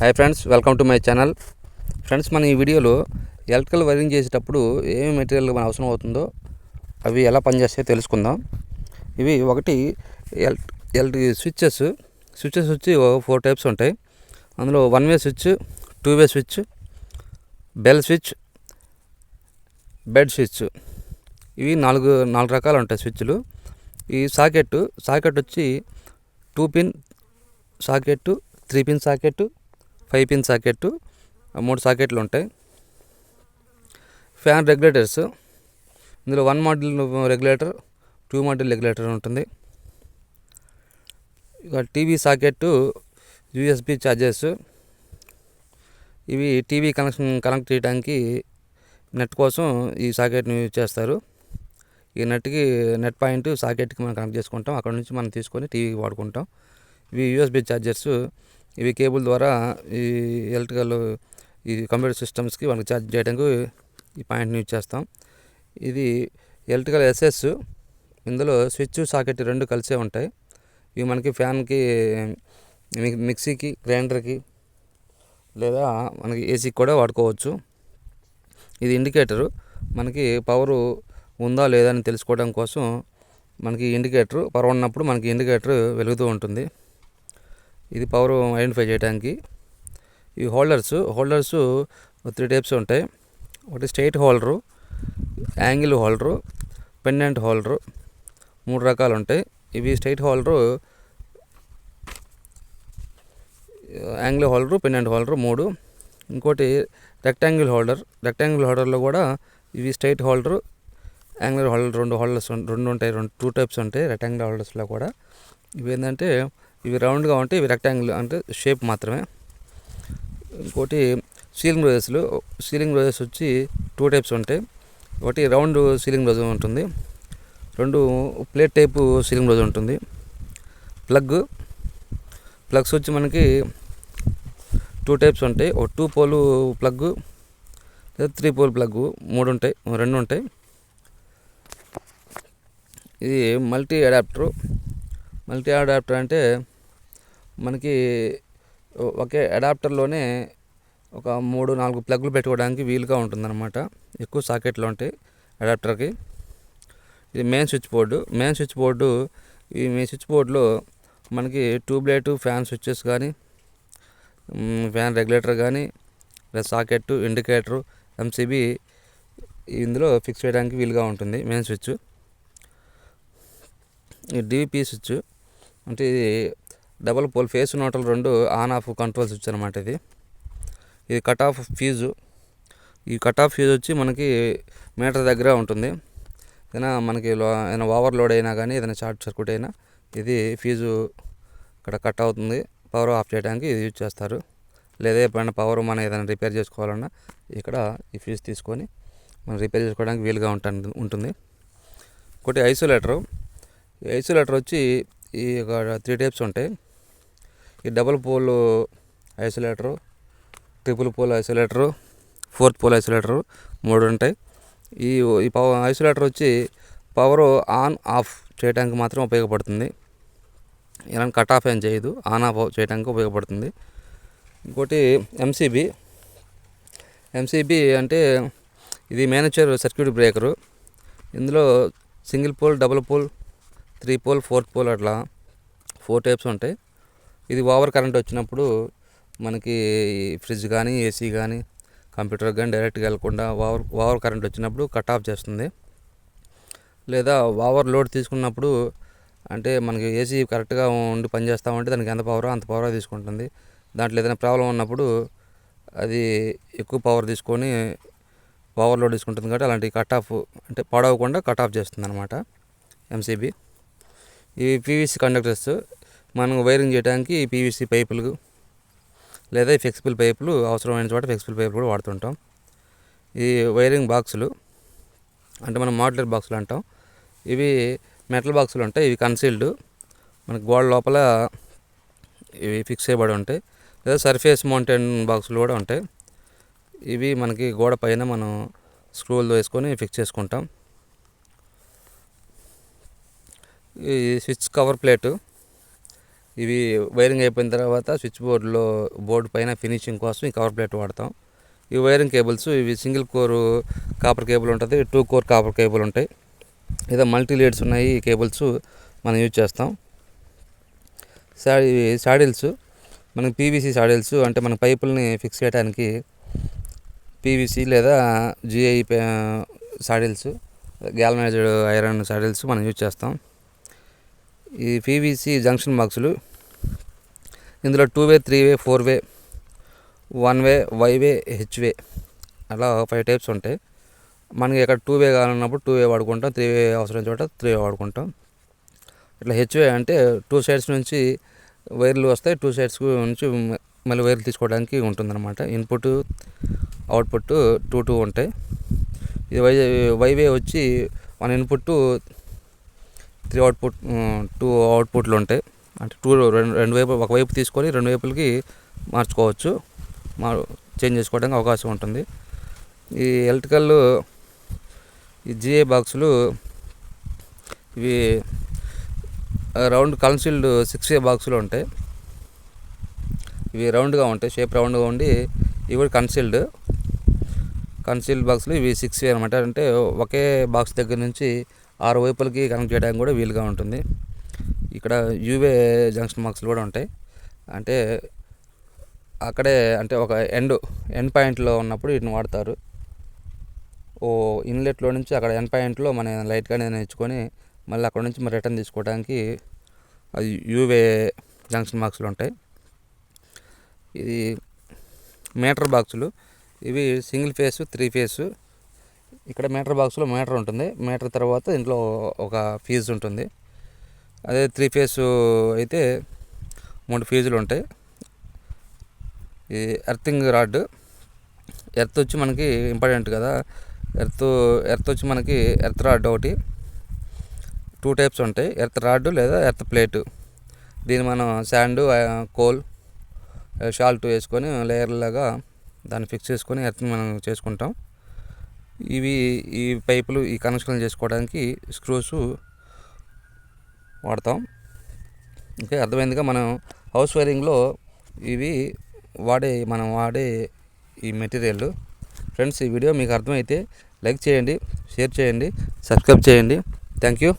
Hi friends welcome to my channel. Friends మనం ఈ వీడియోలో ఎలక్ట్రికల్ వైరింగ్ చేసేటప్పుడు ఏమేమి మెటీరియల్ మన అవసరం అవుతుందో అవి ఎలా పనిచేస్తాయో తెలుసుకుందాం. ఇవి ఒకటి ఎల్ ఎల్ స్విచ్చెస్ స్విచ్చెస్ వచ్చి ఫోర్ టైప్స్ ఉంటాయి. అందులో one way switch two way switch bell switch bed switch ఇవి నాలుగు నాలుగు రకాలు ఉంటాయి స్విచ్లు ఈ సాకెట్ సాకెట్ వచ్చి two pin socket three pin socket five pin socket మూడు సాకెట్లు ఉంటాయి ఫ్యాన్ రెగ్యులేటర్స్ ఇందులో one model regulator two model regulator ఉంటుంది. ఇక టీవీ సాకెట్ యూఎస్బి ఛార్జెస్ ఇవి టీవీ కనెక్షన్ కనెక్ట్ చేయడానికి నెట్ కోసం ఈ సాకెట్ని యూజ్ చేస్తారు. ఈ నెట్కి నెట్ పాయింట్ సాకెట్కి మనం కనెక్ట్ చేసుకుంటాం. అక్కడ నుంచి మనం తీసుకొని టీవీకి వాడుకుంటాం. ఇవి యూఎస్బి ఛార్జర్స్ ఇవి కేబుల్ ద్వారా ఈ ఎలక్ట్రికల్ ఈ కంప్యూటర్ సిస్టమ్స్కి మనకి ఛార్జ్ చేయడానికి ఈ పాయింట్ని యూజ్ చేస్తాం. ఇది ఎలక్ట్రికల్ ఎస్ఎస్ ఇందులో స్విచ్ సాకెట్ రెండు కలిసే ఉంటాయి. ఇవి మనకి ఫ్యాన్కి మిక్సీకి గ్రైండర్కి లేదా మనకి ఏసీకి కూడా వాడుకోవచ్చు. ఇది ఇండికేటరు. మనకి పవరు ఉందా లేదా అని తెలుసుకోవడం కోసం మనకి ఇండికేటర్ పవర్ ఉన్నప్పుడు మనకి ఇండికేటర్ వెలుగుతూ ఉంటుంది. ఇది పవర్ ఐడెంటిఫై చేయడానికి. ఈ హోల్డర్స్ హోల్డర్స్ త్రీ టైప్స్ ఉంటాయి. ఒకటి straight holder angle holder pendant holder మూడు రకాలు ఉంటాయి. ఇవి straight holder angle holder pendant holder మూడు. ఇంకోటి రెక్టాంగిల్ హోల్డర్. రెక్టాంగిల్ హోల్డర్లో కూడా ఇవి స్ట్రైట్ హోల్డరు యాంగిల్ హోల్డర్ రెండు హోల్డర్స్ రెండు ఉంటాయి. రెండు టూ టైప్స్ ఉంటాయి. రెక్టాంగిల్ హోల్డర్స్లో కూడా. ఇవి ఏంటంటే ఇవి రౌండ్గా ఉంటాయి ఇవి రెక్టాంగిల్ అంటే షేప్ మాత్రమే. ఇంకోటి సీలింగ్ రోజెస్లు సీలింగ్ రోజెస్ వచ్చి టూ టైప్స్ ఉంటాయి. ఒకటి రౌండ్ సీలింగ్ రోజు ఉంటుంది. రెండు ప్లేట్ టైపు సీలింగ్ రోజు ఉంటుంది. ప్లగ్ ప్లగ్స్ వచ్చి మనకి టూ టైప్స్ ఉంటాయి. ఒక టూ పోలు ప్లగ్ లేదా త్రీ పోల్ ప్లగ్ మూడు ఉంటాయి రెండు ఉంటాయి. ఇది మల్టీ అడాప్టర్ మల్టీ అడాప్టర్ అంటే మనకి ఒకే అడాప్టర్లోనే ఒక మూడు నాలుగు ప్లగ్లు పెట్టుకోవడానికి వీలుగా ఉంటుందన్నమాట. ఎక్కువ సాకెట్లు ఉంటాయి అడాప్టర్కి. ఇది main switch board. Main switch board main switch switch బోర్డులో మనకి ట్యూబ్లైట్ ఫ్యాన్ స్విచ్చెస్ కానీ ఫ్యాన్ రెగ్యులేటర్ కానీ సాకెట్ ఇండికేటరు ఎంసీబీ ఇందులో ఫిక్స్ చేయడానికి వీలుగా ఉంటుంది మెయిన్ స్విచ్. ఈ స్విచ్ అంటే ఇది డబల్ పోల్ ఫేస్ నోటల్ రెండు ఆన్ ఆఫ్ కంట్రోల్ స్విచ్ అనమాట ఇది. ఇది కట్ ఆఫ్ ఫ్యూజు. ఈ కట్ ఆఫ్ ఫ్యూజ్ వచ్చి మనకి మీటర్ దగ్గర ఉంటుంది. ఏదైనా మనకి ఏదైనా ఓవర్ లోడ్ అయినా కానీ ఏదైనా షార్ట్ సర్క్యూట్ అయినా ఇది ఫీజు ఇక్కడ కట్ అవుతుంది. పవర్ ఆఫ్ చేయడానికి ఇది యూజ్ చేస్తారు. లేదా ఎప్పుడైనా పవర్ మనం ఏదైనా రిపేర్ చేసుకోవాలన్నా ఇక్కడ ఈ ఫ్యూజ్ తీసుకొని మనం రిపేర్ చేసుకోవడానికి వీలుగా ఉంటుంది ఉంటుంది. ఒకటి ఐసోలేటరు. ఈ ఐసోలేటర్ వచ్చి ఈ ఒక త్రీ టైప్స్ ఉంటాయి. ఈ double pole isolator triple pole isolator fourth pole isolator మూడు ఉంటాయి. ఈ ఈ పవర్ ఐసోలేటర్ వచ్చి పవర్ ఆన్ ఆఫ్ చేయడానికి మాత్రం ఉపయోగపడుతుంది. ఇలాంటి కట్ ఆఫ్ ఏం చేయదు ఆన్ ఆఫ్ చేయడానికి ఉపయోగపడుతుంది. ఇంకోటి ఎంసీబీ ఎంసీబీ అంటే ఇది మేనేజర్ సర్క్యూట్ బ్రేకరు. ఇందులో single pole double pole three pole fourth pole అట్లా ఫోర్ టైప్స్ ఉంటాయి. ఇది ఓవర్ కరెంట్ వచ్చినప్పుడు మనకి ఫ్రిడ్జ్ కానీ ఏసీ కానీ కంప్యూటర్ కానీ డైరెక్ట్గా వెళ్ళకుండా ఓవర్ ఓవర్ కరెంట్ వచ్చినప్పుడు కట్ ఆఫ్ చేస్తుంది. లేదా ఓవర్ లోడ్ తీసుకున్నప్పుడు అంటే మనకి ఏసీ కరెక్ట్గా ఉండి పనిచేస్తూ ఉంటే దానికి ఎంత పవర్ అంత పవర్ తీసుకుంటుంది. దాంట్లో ఏదైనా ప్రాబ్లం ఉన్నప్పుడు అది ఎక్కువ పవర్ తీసుకొని ఓవర్ లోడ్ తీసుకుంటుంది కాబట్టి అలాంటి కట్ ఆఫ్ అంటే పాడవకుండా కట్ ఆఫ్ చేస్తుంది అనమాట ఎంసీబీ. ఈ పీవీసీ కండక్టర్స్ మనం వైరింగ్ చేయడానికి పీవీసీ పైపులు లేదా ఫ్లెక్సిబుల్ పైపులు అవసరమైన చోట ఫ్లెక్సిబుల్ పైపులు కూడా వాడుతుంటాం. ఈ వైరింగ్ బాక్సులు అంటే మనం మాడ్యులర్ బాక్సులు అంటాం. ఇవి మెటల్ బాక్సులు ఉంటాయి. ఇవి కన్సీల్డ్ మనకి గోడ లోపల ఇవి ఫిక్స్ చేయబడి ఉంటాయి. లేదా సర్ఫేస్ మౌంటైన్ బాక్సులు కూడా ఉంటాయి. ఇవి మనకి గోడ పైన మనం స్క్రూలు వేసుకొని ఫిక్స్ చేసుకుంటాం. ఈ స్విచ్ కవర్ ప్లేటు ఇవి వైరింగ్ అయిపోయిన తర్వాత స్విచ్ బోర్డులో బోర్డు పైన ఫినిషింగ్ కోసం ఈ కవర్ ప్లేట్ వాడతాం. ఈ వైరింగ్ కేబుల్స్ ఇవి సింగిల్ కోర్ కాపర్ కేబుల్ ఉంటుంది టూ కోర్ కాపర్ కేబుల్ ఉంటాయి. ఏదో మల్టీ లీడ్స్ ఉన్నాయి ఈ కేబుల్స్ మనం యూజ్ చేస్తాం. సా ఇవి సాడిల్స్ మనకి పీవీసీ సాడిల్స్ అంటే మన పైపుల్ని ఫిక్స్ చేయడానికి పీవీసీ లేదా GI saddles galvanised iron saddles మనం యూజ్ చేస్తాం. ఈ పీవీసీ జంక్షన్ బాక్సులు ఇందులో two way three way four way one way Y way H way అలా ఫైవ్ టైప్స్ ఉంటాయి. మనకి ఇక్కడ టూ వే కావాలన్నప్పుడు టూ వే వాడుకుంటాం త్రీ వే అవసరం చోట త్రీ వే వాడుకుంటాం. ఇట్లా హెచ్వే అంటే టూ సైడ్స్ నుంచి వైర్లు వస్తాయి టూ సైడ్స్ నుంచి మళ్ళీ వైర్లు తీసుకోవడానికి ఉంటుందన్నమాట. ఇన్పుట్ అవుట్పుట్ టూ టూ ఉంటాయి. ఇది వై వైవే వచ్చి మన ఇన్పుట్ త్రీ అవుట్పుట్ టూ అవుట్పుట్లు ఉంటాయి. అంటే టూ రెండు రెండు వైపు ఒక వైపు తీసుకొని రెండు వైపులకి మార్చుకోవచ్చు. మా చేంజ్ చేసుకోవడానికి అవకాశం ఉంటుంది. ఈ ఎలక్ట్రికల్ ఈ జిఏ బాక్సులు ఇవి రౌండ్ కన్సీల్డ్ సిక్స్ ఏ బాక్సులు ఉంటాయి. ఇవి రౌండ్గా ఉంటాయి. షేప్ రౌండ్గా ఉండి ఇవి కూడా కన్సీల్డ్. కన్సీల్డ్ బాక్స్లు ఇవి సిక్స్ ఏ అనమాట అంటే ఒకే బాక్స్ దగ్గర నుంచి ఆరు వైపులకి కనెక్ట్ చేయడానికి కూడా వీలుగా ఉంటుంది. ఇక్కడ యూవే జంక్షన్ మార్క్స్లు కూడా ఉంటాయి. అంటే అక్కడే అంటే ఒక ఎండ్ ఎండ్ పాయింట్లో ఉన్నప్పుడు వీటిని వాడతారు. ఓ ఇన్లెట్లో నుంచి అక్కడ ఎండ్ పాయింట్లో మన లైట్గానే నేర్చుకొని మళ్ళీ అక్కడ నుంచి మరి రిటర్న్ తీసుకోవడానికి అది యూవే జంక్షన్ బాక్సులు ఉంటాయి. ఇది మీటర్ బాక్సులు. ఇవి సింగిల్ ఫేస్ త్రీ ఫేస్. ఇక్కడ మీటర్ బాక్స్లో మీటర్ ఉంటుంది. మీటర్ తర్వాత ఇంట్లో ఒక ఫీజు ఉంటుంది. అదే త్రీ ఫేస్ అయితే మూడు ఫీజులు ఉంటాయి. ఈ ఎర్తింగ్ రాడ్ ఎర్త్ వచ్చి మనకి ఇంపార్టెంట్ కదా. ఎర్త్ ఎర్త్ వచ్చి మనకి ఎర్త్ రాడ్ ఒకటి టూ టైప్స్ ఉంటాయి. ఎర్త్ రాడ్ లేదా ఎర్త్ ప్లేట్. దీన్ని మనం శాండ్ కోల్ షాల్ట్ వేసుకొని లేయర్లాగా దాన్ని ఫిక్స్ చేసుకొని ఎర్త్ మనం చేసుకుంటాం. ఇవి ఈ పైపులు ఈ కనెక్షన్లు చేసుకోవడానికి స్క్రూస్ వాడతాం. ఓకే అర్థమైందిగా? మనం హౌస్ వైరింగ్లో ఇవి వాడే మనం వాడే ఈ మెటీరియల్. ఫ్రెండ్స్ ఈ వీడియో మీకు అర్థమైతే లైక్ చేయండి షేర్ చేయండి సబ్స్క్రైబ్ చేయండి. Thank you.